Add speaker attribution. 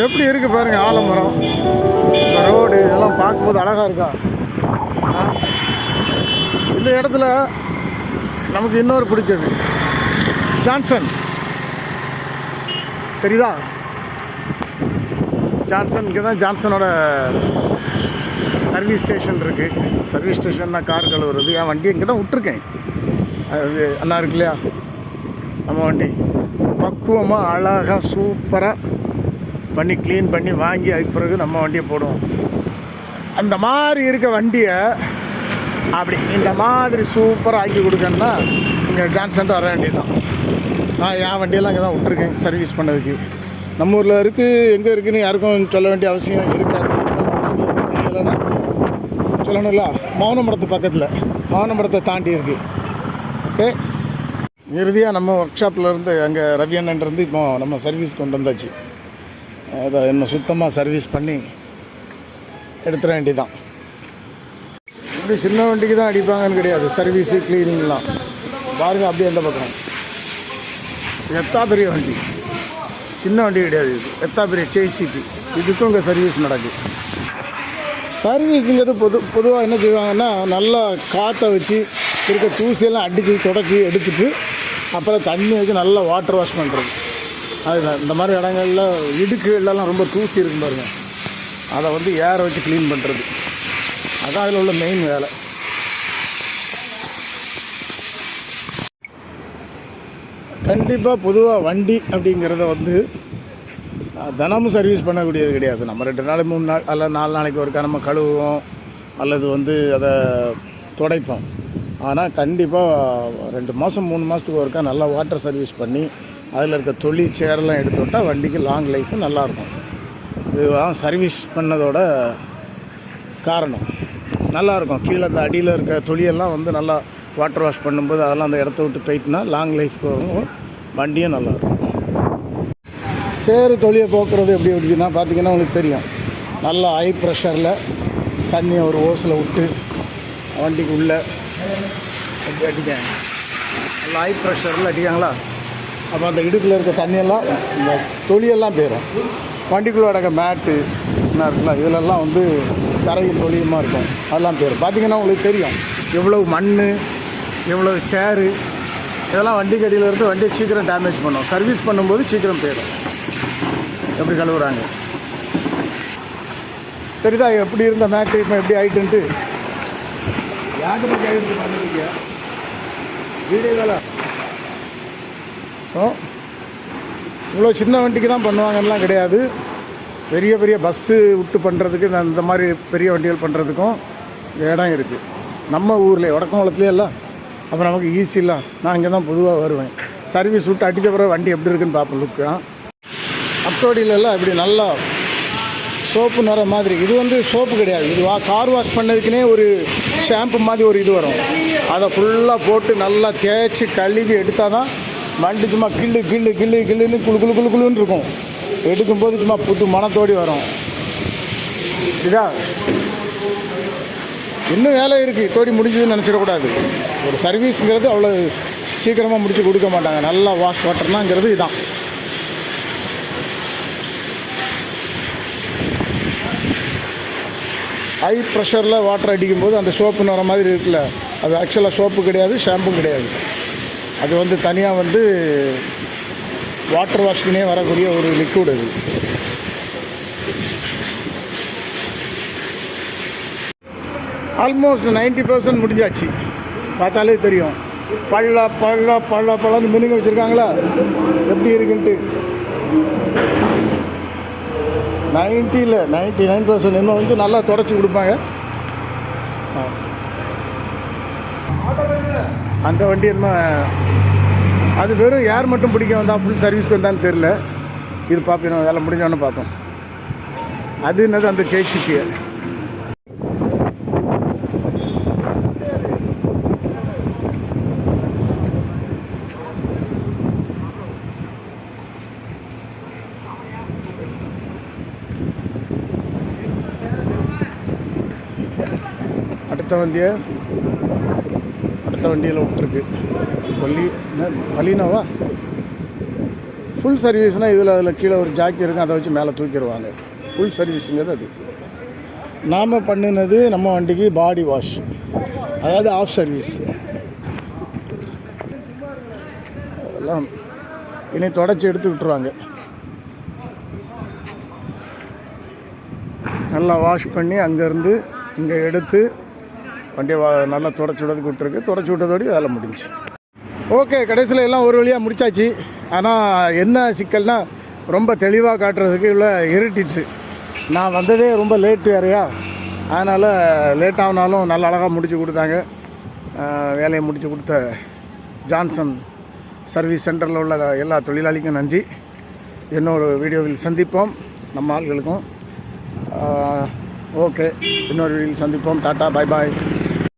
Speaker 1: எப்படி இருக்கு பாருங்க ஆலமரம்? இந்த ரோடு இதெல்லாம் பார்க்கும்போது அழகா இருக்கா? இந்த இடத்துல நமக்கு இன்னொரு பிடிச்சது. ஜான்சன். தெரியுதா? ஜான்சன் இங்கே தான் ஜான்சனோட சர்வீஸ் ஸ்டேஷன் இருக்குது சர்வீஸ் ஸ்டேஷன்னா கார் கழுவுறது. என் வண்டி இங்கே தான் விட்ருக்கேன் அது அண்ணா இருக்கு இல்லையா? நம்ம வண்டி. பக்குவமாக அழகாக சூப்பராக பண்ணி க்ளீன் பண்ணி வாங்கி அதுக்கு பிறகு நம்ம வண்டியை போடுவோம். அந்த மாதிரி இருக்க வண்டியை அப்படி இந்த மாதிரி சூப்பராக ஆக்கி கொடுக்கணுன்னா இங்கே ஜான்சன்ட்டு வர வேண்டியது தான் நான் என் வண்டியெல்லாம் இங்கே தான் விட்ருக்கேன் சர்வீஸ் பண்ணதுக்கு. நம்ம ஊரில் இருக்குது எங்கே இருக்குதுன்னு யாருக்கும் சொல்ல வேண்டிய அவசியம் இருக்காது. அவசியம் தெரியலைன்னா சொல்லணும்ல? மௌனமரத்து பக்கத்தில் மௌனமரத்தை தாண்டி இருக்குது ஓகே இறுதியாக நம்ம ஒர்க் ஷாப்பில் இருந்து அங்கே ரவி அண்ணன் இருந்து இப்போ நம்ம சர்வீஸ் கொண்டு வந்தாச்சு. அதை இன்னும் சுத்தமாக சர்வீஸ் பண்ணி எடுத்துட வேண்டிதான் இப்படி சின்ன வண்டிக்கு தான் அடிப்பாங்கன்னு கிடையாது. சர்வீஸு க்ளீனிங்லாம் பாருங்கள் அப்படியே எந்த பக்கம். எத்தா பெரிய வண்டி. சின்ன வண்டி கிடையாது இது. எத்தா பெரிய சேசிபி இதுக்கும் இங்கே சர்வீஸ் நடக்குது சர்வீஸுங்கிறது பொது பொதுவாக என்ன செய்வாங்கன்னா நல்லா காற்றை வச்சு இருக்க தூசியெல்லாம் அடித்து தொடச்சி எடுத்துட்டு அப்புறம் தண்ணி வச்சு நல்லா வாட்டர் வாஷ் பண்ணுறது அதுதான் இந்த மாதிரி இடங்கள்ல இடுக்குகளெல்லாம் ரொம்ப தூசி இருக்கும் பாருங்க. அதை வந்து ஏற வச்சு க்ளீன் பண்ணுறது அதான் அதில் உள்ள மெயின் வேலை. கண்டிப்பாக பொதுவாக வண்டி அப்படிங்கிறத வந்து தினமும் சர்வீஸ் பண்ணக்கூடியது கிடையாது. நம்ம ரெண்டு நாள் மூணு நாள் அல்ல நாலு நாளைக்கு ஒருக்கா நம்ம கழுவுவோம் அல்லது வந்து அதை துடைப்போம். ஆனால் கண்டிப்பாக ரெண்டு மாதம் மூணு மாதத்துக்கு ஒருக்கா நல்லா வாட்டர் சர்வீஸ் பண்ணி அதில் இருக்க தொழி சேரெல்லாம் எடுத்து விட்டால் வண்டிக்கு லாங் லைஃபும் நல்லாயிருக்கும். இதுதான் சர்வீஸ் பண்ணதோட காரணம். நல்லாயிருக்கும். கீழே அந்த அடியில் இருக்க தொழியெல்லாம் வந்து நல்லா வாட்டர் வாஷ் பண்ணும்போது அதெல்லாம் அந்த இடத்த விட்டு போயிட்டுனா லாங் லைஃப் போகும் வண்டியும் நல்லாயிருக்கும். சேறு தொழியை போக்குறது எப்படி அப்படின்னா பார்த்தீங்கன்னா உங்களுக்கு தெரியும். நல்லா ஹை ப்ரெஷரில் தண்ணியை ஒரு ஓஸில் விட்டு வண்டிக்கு உள்ளே அப்படி அடிக்காங்க நல்லா ஹை ப்ரெஷரில் அடிக்காங்களா அப்போ அந்த இடுப்பில் இருக்க தண்ணியெல்லாம் இந்த தொழியெல்லாம் போயிடும் வண்டிக்குள்ளே அடக்க மேட்டு என்ன இருக்குல்ல இதிலெல்லாம் வந்து தரையில் தொழியமாக இருக்கும். அதெல்லாம் போயிடும் பார்த்தீங்கன்னா உங்களுக்கு தெரியும். எவ்வளவு மண் எவ்வளவு சேரு இதெல்லாம் வண்டி கடியில் இருந்து வண்டியை சீக்கிரம் டேமேஜ் பண்ணும். சர்வீஸ் பண்ணும்போது சீக்கிரம் போயிடும். எப்படி கழுவுறாங்க? தெரியுதா எப்படி இருந்த மேட்டு இப்போ எப்படி ஆயிட்டுன்ட்டு யாருக்கு ஆகிட்டு பண்ணுறீங்க வீடியோ வேலை இருக்கும். இவ்வளோ சின்ன வண்டிக்கு தான் பண்ணுவாங்கலாம் கிடையாது. பெரிய பெரிய பஸ்ஸு விட்டு பண்ணுறதுக்கு நான் இந்த மாதிரி பெரிய வண்டிகள் பண்ணுறதுக்கும் இடம் இருக்குது நம்ம ஊரில் வடக்கங்குளத்துலேயே எல்லாம் அப்போ நமக்கு ஈஸி இல்லை. நான் இங்கே தான் பொதுவாக வருவேன். சர்வீஸ் விட்டு அடித்த பிறகு வண்டி எப்படி இருக்குன்னு பார்ப்போம் லுக்கு அப்டோடியிலலாம் இப்படி நல்லா சோப்பு நிற மாதிரி. இது வந்து சோப்பு கிடையாது. இது வா கார் வாஷ் பண்ணதுக்குனே ஒரு ஷாம்பு மாதிரி ஒரு இது வரும். அதை ஃபுல்லாக போட்டு நல்லா தேய்ச்சி கழுவி எடுத்தால் தான் வண்டி சும்மா கில்லு கில்லு கிள்ளு கிள்ளுன்னு குளு குழு குளு குளுன்னு இருக்கும். எடுக்கும்போது சும்மா புது மனத்தோடி வரும். இதா? இன்னும் வேலை இருக்குது தோடி முடிஞ்சதுன்னு நினச்சிடக்கூடாது. ஒரு சர்வீஸுங்கிறது அவ்வளோ சீக்கிரமாக முடித்து கொடுக்க மாட்டாங்க. நல்லா வாஷ் வாட்டர்னாங்கிறது இதான். ஹை ப்ரெஷரில் வாட்டர் அடிக்கும்போது அந்த சோப்புன்னு வர மாதிரி இருக்குல்ல. அது ஆக்சுவலாக சோப்பு கிடையாது ஷாம்பும் கிடையாது. அது வந்து தனியாக வந்து வாட்டர் வாஷ்க்குனே வரக்கூடிய ஒரு லிக்விட் அது. ஆல்மோஸ்ட் நைன்ட்டி பர்சன்ட் முடிஞ்சாச்சு. பார்த்தாலே தெரியும். பள்ள பள்ள பள்ள பள்ளன்னு மினுங்க வச்சுருக்காங்களா? எப்படி இருக்குன்ட்டு. நைன்ட்டியில் நைன்ட்டி நைன் பர்சன்ட் இன்னும் வந்து நல்லா தொடச்சி கொடுப்பாங்க. ஆ. அந்த வண்டி என்ன அது வெறும் யார் மட்டும் பிடிக்க வந்தால் ஃபுல் சர்வீஸ்க்கு வந்தான்னு தெரில இது பார்ப்போம் வேலை முடிஞ்சோன்னு பார்ப்போம் அது என்னது அந்த ஜெய்சிக்கு அடுத்த வண்டியை மற்ற வண்டியில் விட்டுருக்கு. கொல்லி பலினோவா? ஃபுல் சர்வீஸ்னால் இதில் அதில் கீழே ஒரு ஜாக்கி இருக்கும் அதை வச்சு மேலே தூக்கிடுவாங்க. ஃபுல் சர்வீஸுங்கிறது அது. நாம் பண்ணினது நம்ம வண்டிக்கு பாடி வாஷ் அதாவது ஆஃப் சர்வீஸ் அதெல்லாம் இனி தொடச்சி எடுத்து விட்டுருவாங்க. நல்லா வாஷ் பண்ணி அங்கேருந்து இங்கே எடுத்து வண்டியை நல்லா தொடச்சி விடறதுக்கு விட்டுருக்கு. தொடச்சி விட்டதோடய வேலை முடிஞ்சு ஓகே கடைசியில் எல்லாம் ஒரு வழியாக முடிச்சாச்சு. ஆனால் என்ன சிக்கல்னால் ரொம்ப தெளிவாக காட்டுறதுக்கு உள்ள இருட்டிச்சு நான் வந்ததே ரொம்ப லேட் வேறையா? அதனால் லேட் ஆனாலும் நல்ல அழகாக முடித்து கொடுத்தாங்க. வேலையை முடித்து கொடுத்த ஜான்சன் சர்வீஸ் சென்டரில் உள்ள எல்லா தொழிலாளிக்கும் நன்றி. இன்னொரு வீடியோவில் சந்திப்போம். நம்ம ஆள்களுக்கும். ஓகே இன்னொரு வீடியோவில் சந்திப்போம். டாட்டா பாய் பாய்